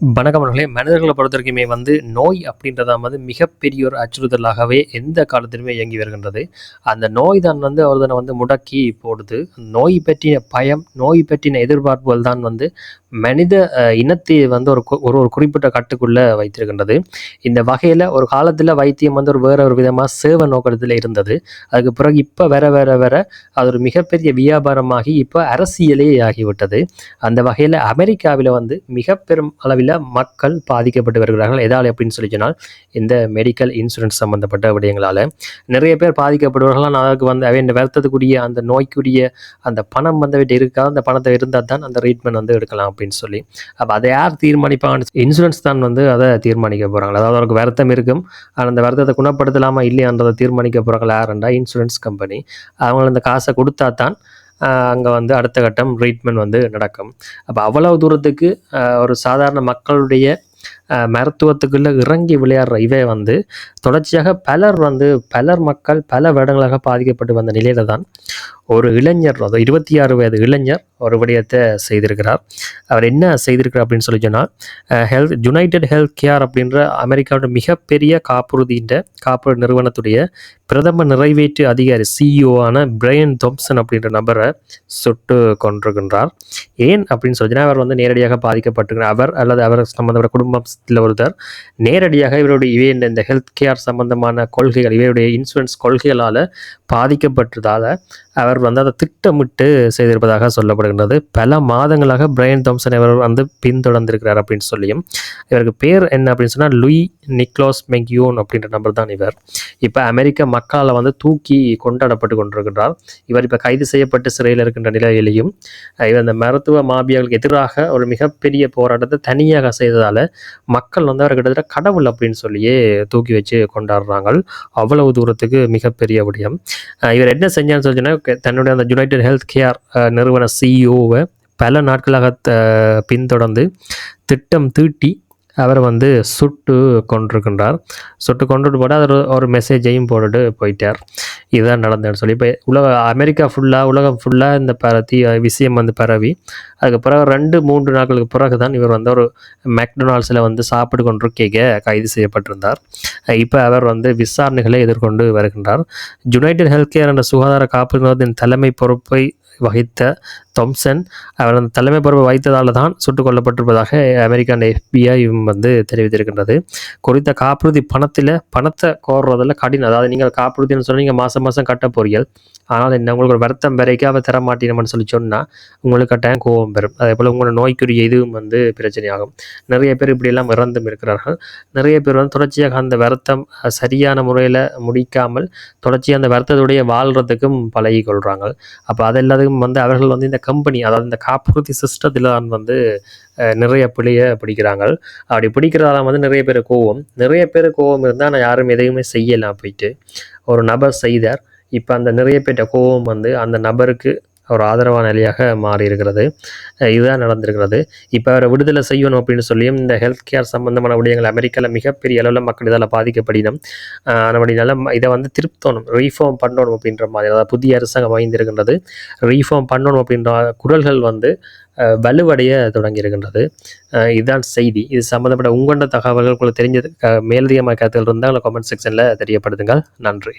வணக்கமர்களே மனிதர்களை பொறுத்த வரைக்குமே வந்து நோய் அப்படின்றத வந்து மிகப்பெரிய ஒரு அச்சுறுத்தலாகவே எந்த காலத்திலுமே இயங்கி வருகின்றது. அந்த நோய் தான் வந்து அவர்தனை வந்து முடக்கி போடுது. நோய் பற்றிய பயம் நோய் பற்றின எதிர்பார்ப்புகள் தான் வந்து மனித இனத்தை வந்து ஒரு ஒரு ஒரு குறிப்பிட்ட கட்டுக்குள்ளே வைத்திருக்கின்றது. இந்த வகையில் ஒரு காலத்தில் வைத்தியம் வந்து ஒரு வேற ஒரு விதமாக சேவை நோக்கத்தில் இருந்தது. அதுக்கு பிறகு இப்போ வேற வேற வேற அது ஒரு மிகப்பெரிய வியாபாரமாகி இப்போ அரசியலே ஆகிவிட்டது. அந்த வகையில் அமெரிக்காவில் வந்து மிக பெரும் அளவில் மக்கள் பாதிக்கப்பட்டு வருகிறார்கள். எதால் அப்படின்னு சொல்லி சொன்னால் இந்த மெடிக்கல் இன்சூரன்ஸ் சம்மந்தப்பட்ட விடயங்களால். நிறைய பேர் பாதிக்கப்படுவார்கள். அதற்கு வந்து அவை இந்த வருத்தத்துக்குரிய அந்த நோய்க்குரிய அந்த பணம் வந்து இருக்கா அந்த பணத்தை இருந்தால் தான் அந்த ட்ரீட்மெண்ட் வந்து எடுக்கலாம். அப்படின்னு சொல்லி. அப்போ அதை யார் தீர்மானிப்பாங்க இன்சூரன்ஸ் தான் வந்து அதை தீர்மானிக்க போகிறாங்க அதாவது அவருக்கு வருத்தம் இருக்கும். ஆனால் அந்த வருத்தத்தை குணப்படுத்தலாமா இல்லையான்றதை தீர்மானிக்க போகிறாங்களா யாருண்டா இன்சூரன்ஸ் கம்பெனி அவங்க அந்த காசை கொடுத்தா தான் அங்கே வந்து அடுத்த கட்டம் ட்ரீட்மெண்ட் வந்து நடக்கும். அப்போ அவ்வளவு தூரத்துக்கு ஒரு சாதாரண மக்களுடைய மருத்துவத்துக்குள்ளே இறங்கி விளையாடுற இவை வந்து தொடர்ச்சியாக பலர் வந்து பலர் மக்கள் பல வருடங்களாக பாதிக்கப்பட்டு வந்த நிலையில தான் ஒரு இளைஞர் அது இருபத்தி ஆறு வயது இளைஞர் ஒரு விடயத்தை செய்திருக்கிறார். அவர் என்ன செய்திருக்கிறார் அப்படின்னு சொல்லி சொன்னால் ஹெல்த் யுனைடெட் ஹெல்த் கேர் அப்படின்ற அமெரிக்காவோட மிகப்பெரிய காப்புறுதின்ற காப்புறுதி நிறுவனத்துடைய பிரதம நிறைவேற்று அதிகாரி சிஇஓவான பிரையன் தொம்சன் அப்படின்ற நபரை சுட்டு கொண்டிருக்கின்றார் ஏன் அப்படின்னு சொல்லி அவர் வந்து நேரடியாக பாதிக்கப்பட்டிருக்கிறார். அவர் அல்லது அவர் சம்பந்தப்பட்ட குடும்பத்தில் ஒருத்தர் நேரடியாக இவருடைய இவை இந்த ஹெல்த் கேர் சம்பந்தமான கொள்கைகள் இவருடைய இன்சூரன்ஸ் கொள்கைகளால் பாதிக்கப்பட்டதால் அவர் வந்து அதை திட்டமிட்டு செய்திருப்பதாக சொல்லப்படுகின்றது. பல மாதங்களாக பிரையன் தாம்சன் இவர் வந்து பின்தொடர்ந்திருக்கிறார் அப்படின்னு சொல்லியும் இவருக்கு பேர் என்ன அப்படின்னு சொன்னால் லுய் நிக்லோஸ் மெக்யூன் அப்படின்ற நபர் தான் இவர். இப்போ அமெரிக்க மக்களால் வந்து தூக்கி கொண்டாடப்பட்டு கொண்டிருக்கின்றார். இவர் இப்போ கைது செய்யப்பட்டு சிறையில் இருக்கின்ற நிலையிலையும் இவர் அந்த மருத்துவ மாபியாவுக்கு எதிராக ஒரு மிகப்பெரிய போராட்டத்தை தனியாக செய்ததால் மக்கள் வந்து அவர் கிட்டத்தட்ட கடவுள் அப்படின்னு சொல்லியே தூக்கி வச்சு கொண்டாடுறாங்க அவ்வளவு தூரத்துக்கு மிகப்பெரிய விடயம். இவர் என்ன செஞ்சான்னு சொல்லிச்சுன்னா தன்னுடைய அந்த யுனைடெட் ஹெல்த் கேர் நிறுவன சிஇஓவை பல நாட்களாக பின்தொடர்ந்து திட்டம் தீட்டி அவர் வந்து சுட்டு கொண்டிருக்கின்றார் சுட்டு கொண்டுட்டு போட்டு அவர் ஒரு மெசேஜையும் போட்டுட்டு போயிட்டார். இதுதான் நடந்தேன்னு சொல்லி. இப்போ உலக அமெரிக்கா ஃபுல்லாக உலகம் ஃபுல்லாக இந்த பரத்தி விஷயம் வந்து பரவி. அதுக்கு பிறகு ரெண்டு மூன்று நாட்களுக்கு பிறகு தான் இவர் வந்து ஒரு மெக்டொனால்ஸில் வந்து சாப்பிட்டு கொண்டிருக்க கைது செய்யப்பட்டிருந்தார். இப்போ அவர் வந்து விசாரணைகளை எதிர்கொண்டு வருகின்றார். யுனைடெட் ஹெல்த் கேர் என்ற சுகாதார காப்புறுதியின் தலைமை பொறுப்பை வகித்த தொம்சன் அவர் அந்த தலைமை பொறுப்பை வகித்ததால் தான் சுட்டுக் கொல்லப்பட்டிருப்பதாக அமெரிக்கான எஃபிஐ வந்து தெரிவித்திருக்கின்றது. குறித்த காப்புறுதி பணத்தில் பணத்தை கோர்றதில் கடினம் அதாவது நீங்கள் காப்புறுதின்னு சொல்லி நீங்கள் மாதம் மாதம் கட்ட போறீர்கள். ஆனால் என்ன உங்களுக்கு ஒரு வருத்தம் வரைக்கும் தர தரமாட்டேனம்னு சொல்லி சொன்னால் உங்களுக்கு கட்டாயம் கோபம் பெறும். அதே போல் உங்களோட நோய்க்குரிய இதுவும் வந்து பிரச்சனையாகும். நிறைய பேர் இப்படியெல்லாம் இறந்தும் இருக்கிறார்கள். நிறைய பேர் வந்து தொடர்ச்சியாக அந்த வருத்தம் சரியான முறையில் முடிக்காமல் தொடர்ச்சியாக அந்த வருத்தத்துடைய வாழ்கிறதுக்கும் பழகி கொள்கிறாங்க அப்போ மேலும் வந்து அவர்கள் வந்து இந்த கம்பெனி அதாவது இந்த காப்புறுதி சிஸ்டத்தில் தான் வந்து நிறைய பிழைய பிடிக்கிறாங்க அப்படி பிடிக்கிறதால வந்து நிறைய பேர் கோவம். நிறைய பேர் கோவம் இருந்தால் நான் யாரும் எதையுமே செய்யலாம் போயிட்டு. ஒரு நபர் செய்தார். இப்போ அந்த நிறைய பேர்கிட்ட கோவம் வந்து அந்த நபருக்கு ஒரு ஆதரவான நிலையாக மாறி இருக்கிறது இதுதான் நடந்திருக்கிறது. இப்போ அவரை விடுதலை செய்யணும் அப்படின்னு சொல்லியும் இந்த ஹெல்த் கேர் சம்பந்தமான விடயங்கள் அமெரிக்காவில் மிகப்பெரிய அளவில் மக்கள் இதால் பாதிக்கப்படினும் அதனால இதை வந்து திருப்தணும் ரீஃபார்ம் பண்ணணும் அப்படின்ற மாதிரி அதாவது புதிய அரசாங்கம் அமைந்திருக்கின்றது. ரீஃபார்ம் பண்ணணும் அப்படின்ற குரல்கள் வந்து வலுவடைய தொடங்கியிருக்கின்றது. இதுதான் செய்தி. இது சம்மந்தப்பட்ட உங்கண்ட தகவல்கள் உங்களுக்கு தெரிஞ்சது மேலதிகமாக கருத்துகள் இருந்தால் கமெண்ட் செக்ஷனில் தெரியப்படுத்துங்கள். நன்றி.